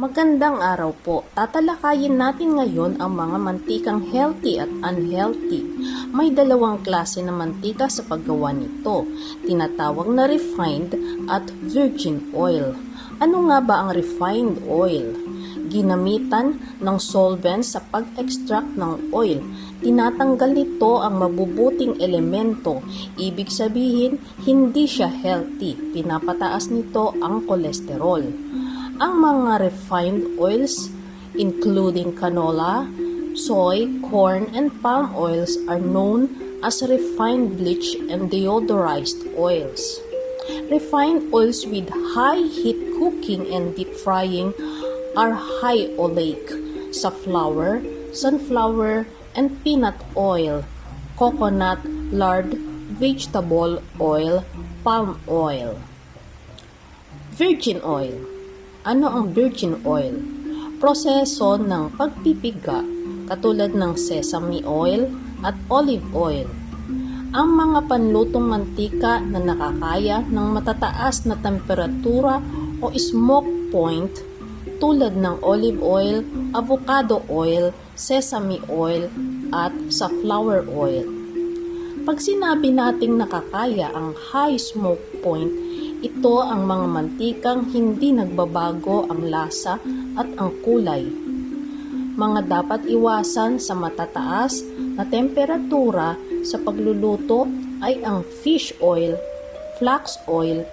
Magandang araw po. Tatalakayin natin ngayon ang mga mantikang healthy at unhealthy. May dalawang klase ng mantika sa paggawa nito. Tinatawag na refined at virgin oil. Ano nga ba ang refined oil? Ginamitan ng solvent sa pag-extract ng oil. Tinatanggal nito ang mabubuting elemento. Ibig sabihin, hindi siya healthy. Pinapataas nito ang kolesterol. Ang mga refined oils, including canola, soy, corn, and palm oils are known as refined bleach and deodorized oils. Refined oils with high heat cooking and deep frying are high oleic, safflower, sunflower, and peanut oil, coconut, lard, vegetable oil, palm oil. Virgin oil. Ano ang virgin oil? Proseso ng pagpipiga katulad ng sesame oil at olive oil. Ang mga panlutong mantika na nakakaya ng matataas na temperatura o smoke point tulad ng olive oil, avocado oil, sesame oil, at safflower oil. Pag sinabi nating nakakaya ang high smoke point, ito ang mga mantikang hindi nagbabago ang lasa at ang kulay. Mga dapat iwasan sa matataas na temperatura sa pagluluto ay ang fish oil, flax oil,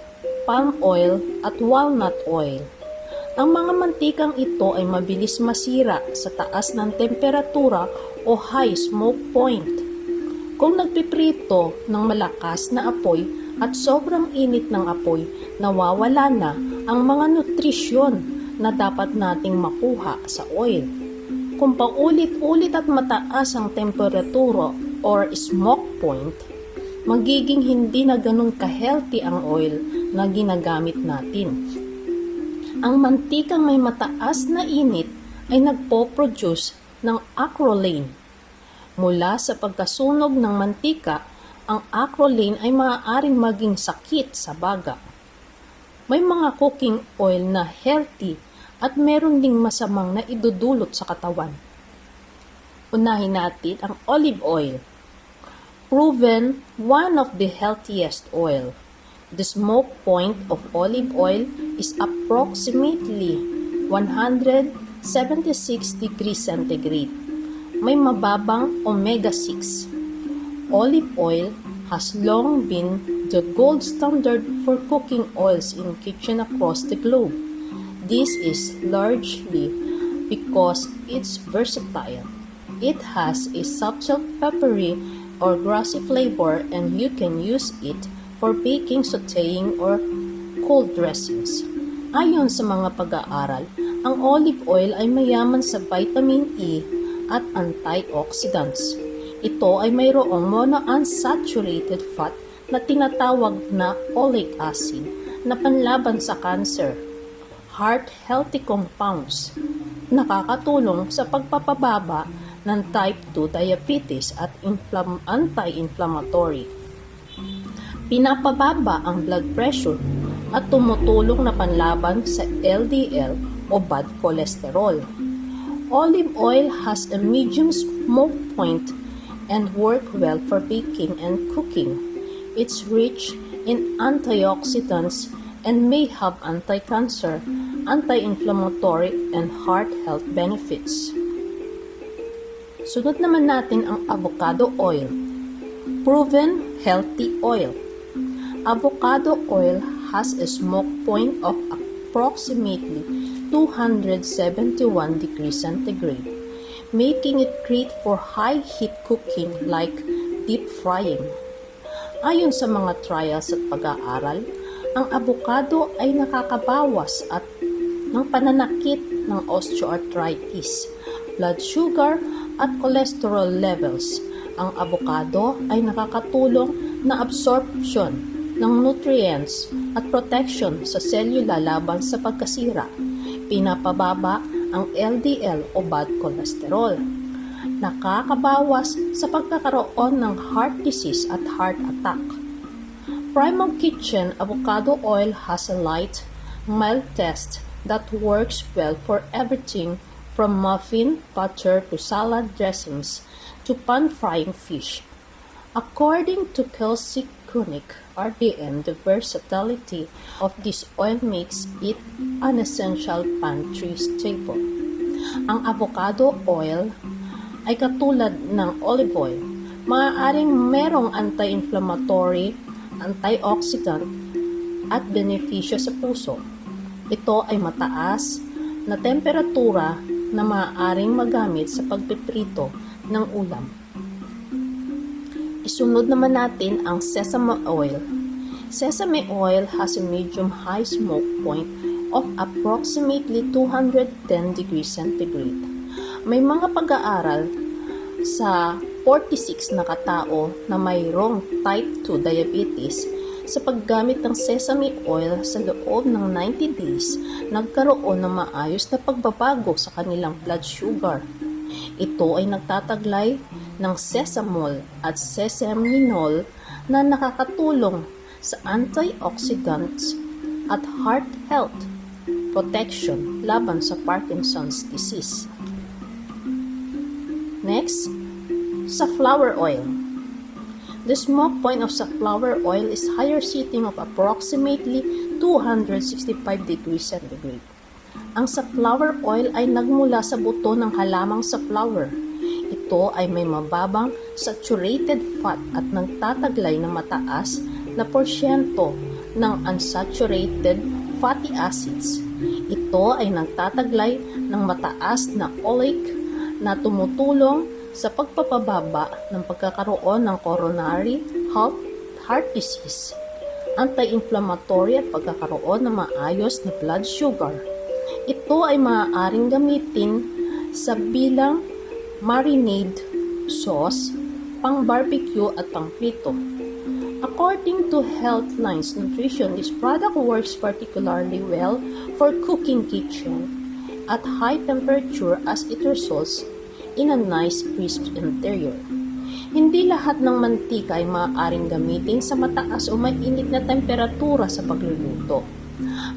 palm oil at walnut oil. Ang mga mantikang ito ay mabilis masira sa taas ng temperatura o high smoke point. Kung nagpiprito ng malakas na apoy at sobrang init ng apoy, nawawala na ang mga nutrisyon na dapat nating makuha sa oil. Kung paulit-ulit at mataas ang temperatura or smoke point, magiging hindi na ganun ka-healthy ang oil na ginagamit natin. Ang mantikang may mataas na init ay nagpo-produce ng acrolein. Mula sa pagkasunog ng mantika, ang acrolein ay maaaring maging sakit sa baga. May mga cooking oil na healthy at meron ding masamang na idudulot sa katawan. Unahin natin ang olive oil. Proven one of the healthiest oil. The smoke point of olive oil is approximately 176 degrees centigrade. May mababang omega-6. Olive oil has long been the gold standard for cooking oils in kitchen across the globe. This is largely because it's versatile. It has a subtle peppery or grassy flavor and you can use it for baking, sauteing, or cold dressings. Ayon sa mga pag-aaral, ang olive oil ay mayaman sa vitamin E at antioxidants. Ito ay mayroong monounsaturated fat na tinatawag na oleic acid na panlaban sa cancer. Heart healthy compounds nakakatulong sa pagpapababa ng type 2 diabetes at inflam- anti-inflammatory. Pinapababa ang blood pressure at tumutulong na panlaban sa LDL o bad cholesterol. Olive oil has a medium smoke point and work well for baking and cooking. It's rich in antioxidants and may have anti-cancer, anti-inflammatory, and heart health benefits. Sunod naman natin ang avocado oil. Proven healthy oil. Avocado oil has a smoke point of approximately 271 degrees centigrade, making it great for high heat cooking like deep frying. Ayon sa mga trials at pag-aaral, ang avocado ay nakakabawas at ng pananakit ng osteoarthritis, blood sugar at cholesterol levels. Ang avocado ay nakakatulong na absorption ng nutrients at protection sa selula laban sa pagkasira. Pinapababa ang LDL o bad cholesterol. Nakakabawas sa pagkakaroon ng heart disease at heart attack. Primal Kitchen avocado oil has a light, mild taste that works well for everything from muffin, butter to salad dressings to pan-frying fish. According to Kelsey Kronik, RDN, the versatility of this oil makes it an essential pantry staple. Ang avocado oil ay katulad ng olive oil. Maaaring merong anti-inflammatory, antioxidant, at benepisyo sa puso. Ito ay mataas na temperatura na maaaring magamit sa pagpiprito ng ulam. Isunod naman natin ang sesame oil. Sesame oil has a medium-high smoke point of approximately 210 degrees centigrade. May mga pag-aaral sa 46 na katao na mayroong type 2 diabetes sa paggamit ng sesame oil sa loob ng 90 days, nagkaroon ng maayos na pagbabago sa kanilang blood sugar. Ito ay nagtataglay ng sesamol at sesaminol na nakakatulong sa antioxidants at heart health protection laban sa Parkinson's disease. Next, safflower oil. The smoke point of safflower oil is higher setting of approximately 265 degrees centigrade. Ang safflower oil ay nagmula sa buto ng halamang safflower. Ito ay may mababang saturated fat at nagtataglay ng mataas na porsyento ng unsaturated fatty acids. Ito ay nagtataglay ng mataas na oleic na tumutulong sa pagpapababa ng pagkakaroon ng coronary heart, heart disease, anti-inflammatory at pagkakaroon ng maayos na blood sugar. Ito ay maaaring gamitin sa bilang marinade sauce, pang barbecue at pang prito. According to Healthline's Nutrition, this product works particularly well for cooking kitchen at high temperature as it results in a nice crisp interior. Hindi lahat ng mantika ay maaaring gamitin sa mataas o mainit na temperatura sa pagluluto.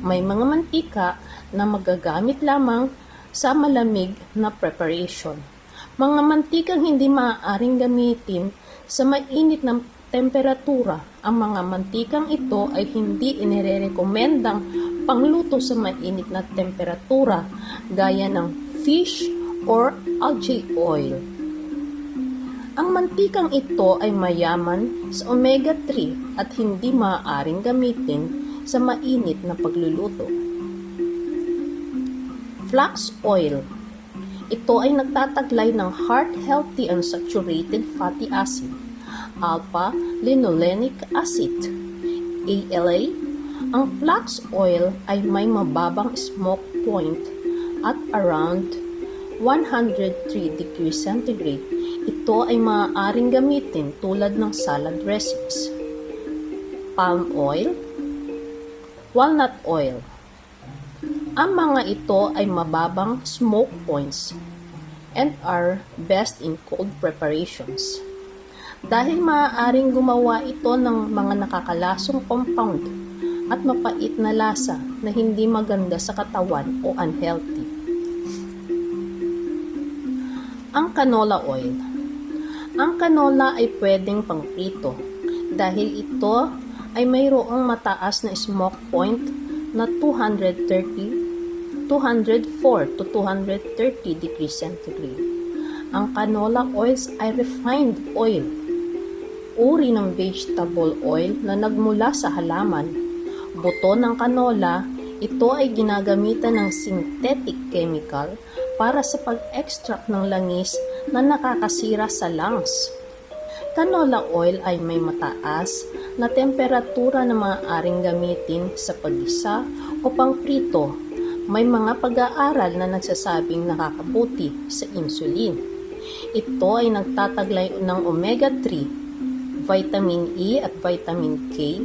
May mga mantika na magagamit lamang sa malamig na preparation. Mga mantikang hindi maaaring gamitin sa mainit na temperatura. Ang mga mantikang ito ay hindi inirerekomendang pangluto sa mainit na temperatura gaya ng fish or algae oil. Ang mantikang ito ay mayaman sa omega-3 at hindi maaaring gamitin sa mainit na pagluluto. Flax oil. Ito ay nagtataglay ng heart-healthy unsaturated fatty acid, alpha-linolenic acid, ALA. Ang flax oil ay may mababang smoke point at around 103 degrees centigrade. Ito ay maaaring gamitin tulad ng salad dressings. Palm oil, walnut oil. Ang mga ito ay mababang smoke points and are best in cold preparations. Dahil maaaring gumawa ito ng mga nakakalasong compound at mapait na lasa na hindi maganda sa katawan o unhealthy. Ang canola oil. Ang canola ay pwedeng pangprito dahil ito ay mayroong mataas na smoke point na 230 204 to 230 degrees centigrade. Ang canola oils ay refined oil, uri ng vegetable oil na nagmula sa halaman. Buto ng canola, ito ay ginagamitan ng synthetic chemical para sa pag-extract ng langis na nakakasira sa lungs. Canola oil ay may mataas na temperatura na maaaring gamitin sa pagisa o pangprito. May mga pag-aaral na nagsasabing nakakabuti sa insulin. Ito ay nagtataglay ng omega-3, vitamin E at vitamin K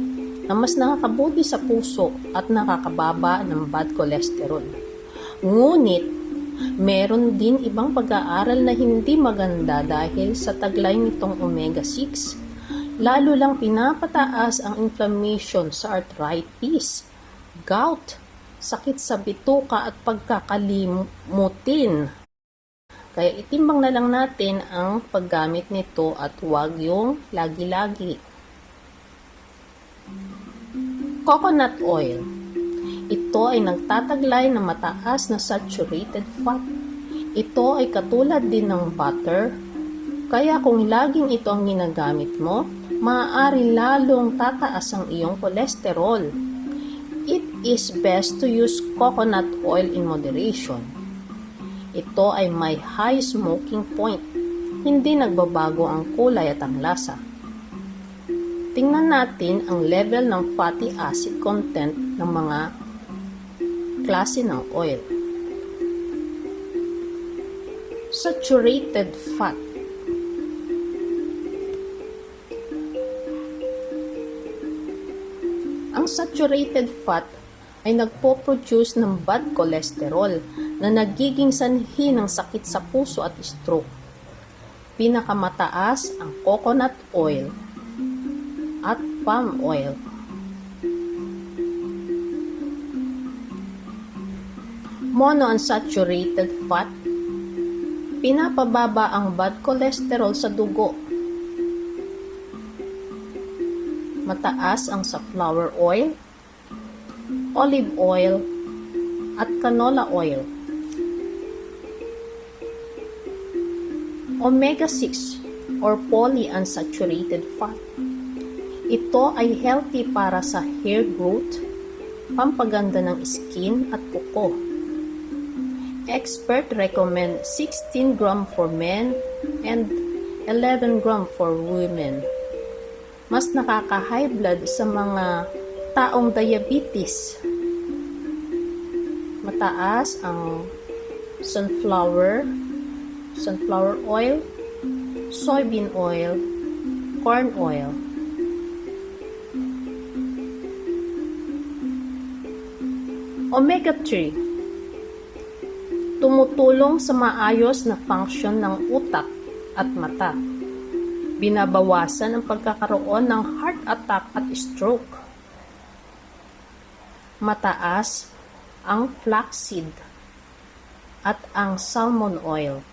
na mas nakakabuti sa puso at nakakababa ng bad cholesterol. Ngunit, meron din ibang pag-aaral na hindi maganda dahil sa taglay nitong omega-6. Lalo lang pinapataas ang inflammation sa arthritis, gout, sakit sa bituka at pagkakalimutin. Kaya itimbang na lang natin ang paggamit nito at huwag yung lagi-lagi. Coconut oil. Ito ay nagtataglay ng mataas na saturated fat. Ito ay katulad din ng butter, kaya kung laging ito ang ginagamit mo, maaari lalong tataas ang iyong kolesterol. It is best to use coconut oil in moderation. Ito ay may high smoking point. Hindi nagbabago ang kulay at ang lasa. Tingnan natin ang level ng fatty acid content ng mga klase ng oil. Saturated fat. Ang saturated fat ay nagpo-produce ng bad cholesterol na nagiging sanhi ng sakit sa puso at stroke. Pinakamataas ang coconut oil at palm oil. Monounsaturated fat pinapababa ang bad cholesterol sa dugo. Mataas ang sunflower oil, olive oil, at canola oil. Omega-6 or polyunsaturated fat. Ito ay healthy para sa hair growth, pampaganda ng skin at kuko. Expert recommend 16 gram for men and 11 gram for women. Mas nakaka-high blood sa mga taong diabetes. Mataas ang sunflower, sunflower oil, soybean oil, corn oil. Omega-3 tumutulong sa maayos na function ng utak at mata. Binabawasan ang pagkakaroon ng heart attack at stroke. Mataas ang flaxseed at ang salmon oil.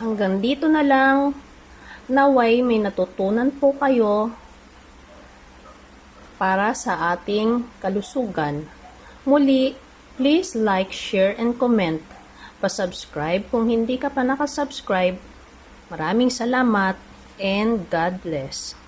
Hanggang dito na lang. Naway may natutunan po kayo para sa ating kalusugan. Muli, please like, share, and comment. Pa-subscribe kung hindi ka pa nakasubscribe. Maraming salamat and God bless.